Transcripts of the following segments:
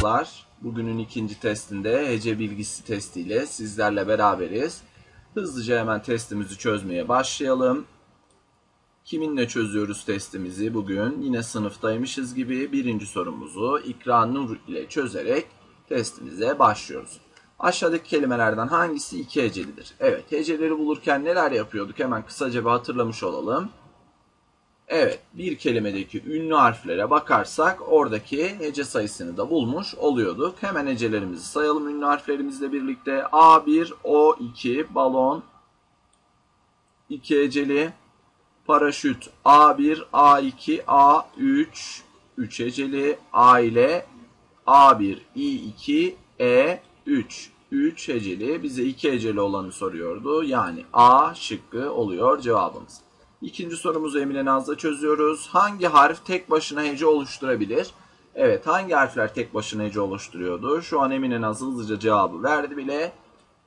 çocuklar. Bugünün ikinci testinde hece bilgisi testiyle sizlerle beraberiz. Hızlıca hemen testimizi çözmeye başlayalım. Kiminle çözüyoruz testimizi bugün? Yine sınıftaymışız gibi birinci sorumuzu İkra Nur ile çözerek testimize başlıyoruz. Aşağıdaki kelimelerden hangisi iki hecelidir? Evet, heceleri bulurken neler yapıyorduk? Hemen kısaca bir hatırlamış olalım. Evet, bir kelimedeki ünlü harflere bakarsak oradaki hece sayısını da bulmuş oluyorduk. Hemen hecelerimizi sayalım ünlü harflerimizle birlikte. A1, O2, balon, 2 heceli, paraşüt A1, A2, A3, 3 heceli, aile, A1, I2, E3, 3 heceli. Bize 2 heceli olanı soruyordu. Yani A şıkkı oluyor cevabımız. İkinci sorumuzu Emine Naz'la çözüyoruz. Hangi harf tek başına hece oluşturabilir? Evet hangi harfler tek başına hece oluşturuyordu? Şu an Emine Naz hızlıca cevabı verdi bile.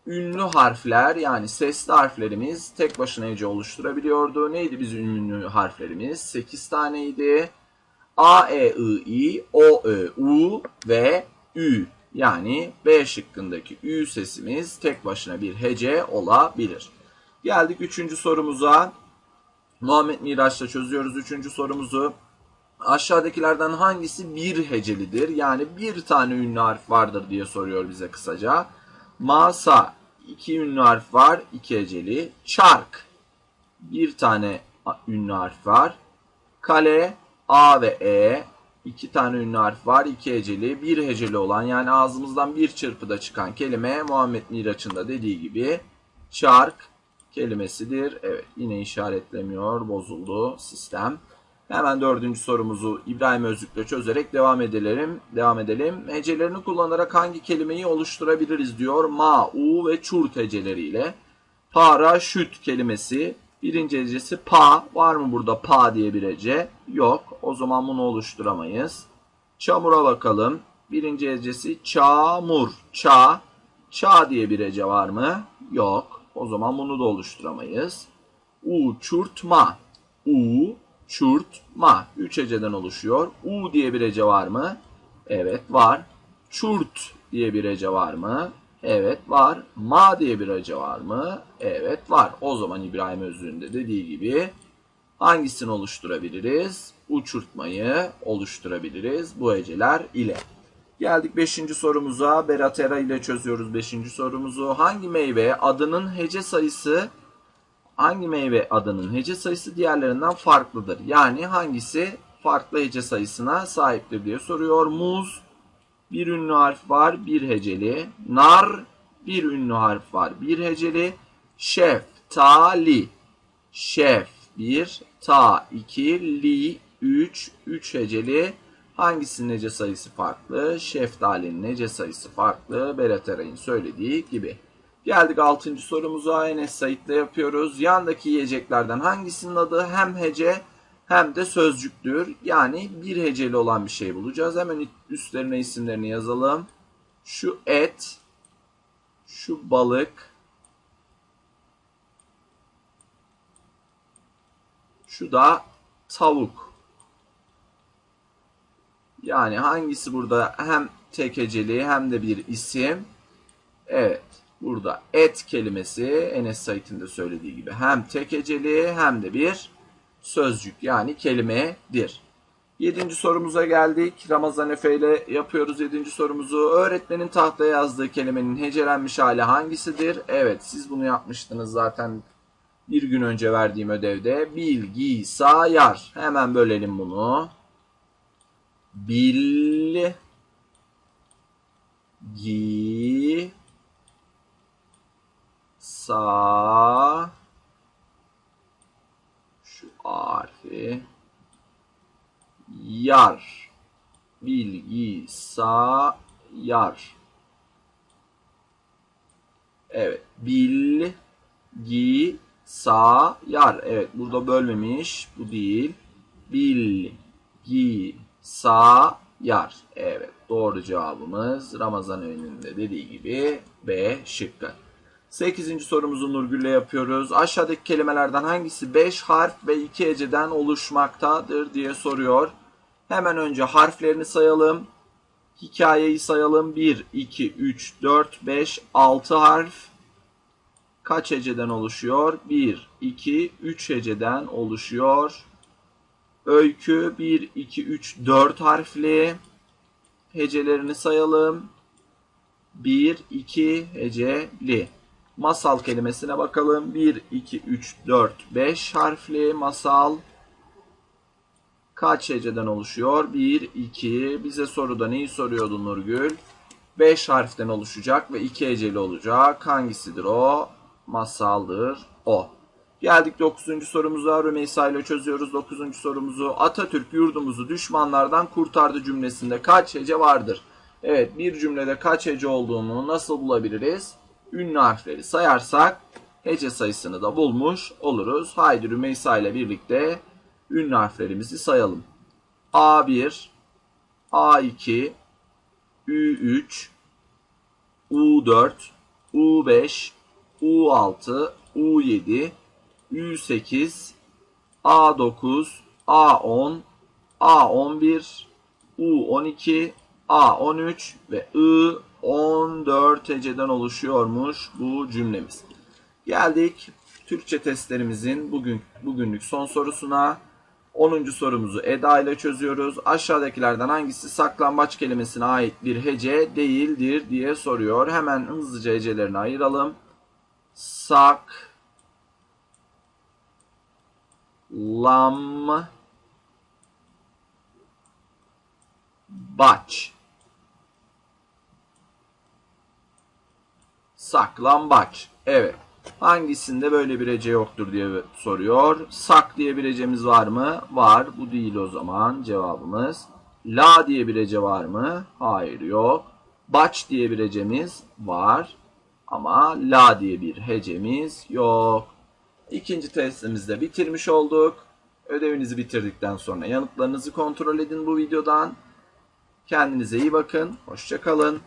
Ünlü harfler yani sesli harflerimiz tek başına hece oluşturabiliyordu. Neydi bizim ünlü harflerimiz? 8 taneydi. A, E, I, I, O, Ö, U ve Ü. Yani B şıkkındaki Ü sesimiz tek başına bir hece olabilir. Geldik üçüncü sorumuza. Muhammed Miraç'la çözüyoruz üçüncü sorumuzu. Aşağıdakilerden hangisi bir hecelidir? Yani bir tane ünlü harf vardır diye soruyor bize kısaca. Masa iki ünlü harf var, iki heceli. Çark bir tane ünlü harf var. Kale A ve E iki tane ünlü harf var, iki heceli. Bir heceli olan yani ağzımızdan bir çırpıda çıkan kelime Muhammed Miraç'ın da dediği gibi çark kelimesidir. Evet yine işaretlemiyor. Bozuldu sistem. Hemen dördüncü sorumuzu İbrahim Özlük'le çözerek devam edelim. Devam edelim. Hecelerini kullanarak hangi kelimeyi oluşturabiliriz diyor. Ma, u ve çurt heceleriyle. Paraşüt kelimesi. Birinci hecesi pa. Var mı burada pa diye bir hece? Yok. O zaman bunu oluşturamayız. Çamura bakalım. Birinci hecesi çamur. Ça. Ça diye bir hece var mı? Yok. O zaman bunu da oluşturamayız. Uçurtma. U, çurtma. Üç heceden oluşuyor. U diye bir hece var mı? Evet var. Çurt diye bir hece var mı? Evet var. Ma diye bir hece var mı? Evet var. O zaman İbrahim Özlü'nün de dediği gibi hangisini oluşturabiliriz? Uçurtmayı oluşturabiliriz bu heceler ile. Geldik 5. sorumuza. Beratera ile çözüyoruz 5. sorumuzu. Hangi meyve adının hece sayısı hangi meyve adının hece sayısı diğerlerinden farklıdır? Yani hangisi farklı hece sayısına sahiptir diye soruyor. Muz bir ünlü harf var, bir heceli. Nar bir ünlü harf var, bir heceli. Şef, tali. Şef bir, ta iki, li üç, üç heceli. Hangisinin nece sayısı farklı? Şeftalinin nece sayısı farklı? Berat Eray'ın söylediği gibi. Geldik 6. sorumuza. Enes Said'le yapıyoruz. Yandaki yiyeceklerden hangisinin adı hem hece hem de sözcüktür? Yani bir heceli olan bir şey bulacağız. Hemen üstlerine isimlerini yazalım. Şu et, şu balık, şu da tavuk. Yani hangisi burada hem tek heceli hem de bir isim? Evet. Burada et kelimesi Enes Said'in de söylediği gibi hem tek heceli hem de bir sözcük yani kelimedir. Yedinci sorumuza geldik. Ramazan Efe ile yapıyoruz yedinci sorumuzu. Öğretmenin tahtaya yazdığı kelimenin hecelenmiş hali hangisidir? Evet siz bunu yapmıştınız zaten bir gün önce verdiğim ödevde. Bilgi, sayar. Hemen bölelim bunu bil gi sa. Şu harfi. Yar. Bilgi sa yar. Evet bilgi sa yar. Evet burada bölmemiş bu değil. Bilgi. Sa yar. Evet doğru cevabımız Ramazan Evi'nin de dediği gibi B şıkkı. 8. sorumuzu Nurgül'le yapıyoruz. Aşağıdaki kelimelerden hangisi 5 harf ve 2 heceden oluşmaktadır diye soruyor. Hemen önce harflerini sayalım. Hikayeyi sayalım. 1, 2, 3, 4, 5, 6 harf. Kaç heceden oluşuyor? 1, 2, 3 heceden oluşuyor. Öykü 1, 2, 3, 4 harfli. Hecelerini sayalım. 1, 2 heceli. Masal kelimesine bakalım. 1, 2, 3, 4, 5 harfli masal. Kaç heceden oluşuyor? 1, 2. Bize soruda neyi soruyordu Nurgül? 5 harften oluşacak ve 2 heceli olacak. Hangisidir o? Masaldır o. Geldik 9. sorumuza. Rümeysa ile çözüyoruz 9. sorumuzu. Atatürk yurdumuzu düşmanlardan kurtardı cümlesinde kaç hece vardır? Evet bir cümlede kaç hece olduğunu nasıl bulabiliriz? Ünlü harfleri sayarsak hece sayısını da bulmuş oluruz. Haydi Rümeysa ile birlikte ünlü harflerimizi sayalım. A1, A2, Ü3, U4, U5, U6, U7, U8, A9, A10, A11, U12, A13 ve I14 heceden oluşuyormuş bu cümlemiz. Geldik Türkçe testlerimizin bugün bugünlük son sorusuna. 10. sorumuzu Eda ile çözüyoruz. Aşağıdakilerden hangisi saklambaç kelimesine ait bir hece değildir diye soruyor. Hemen hızlıca hecelerini ayıralım. Sak lam baç. Saklambaç evet. Hangisinde böyle bir hece yoktur diye soruyor. Sak diye bir hecemiz var mı? Var. Bu değil o zaman cevabımız. La diye bir hece var mı? Hayır yok. Baç diye bir hecemiz var ama la diye bir hecemiz yok İkinci testimizde bitirmiş olduk. Ödevinizi bitirdikten sonra yanıtlarınızı kontrol edin bu videodan. Kendinize iyi bakın. Hoşçakalın.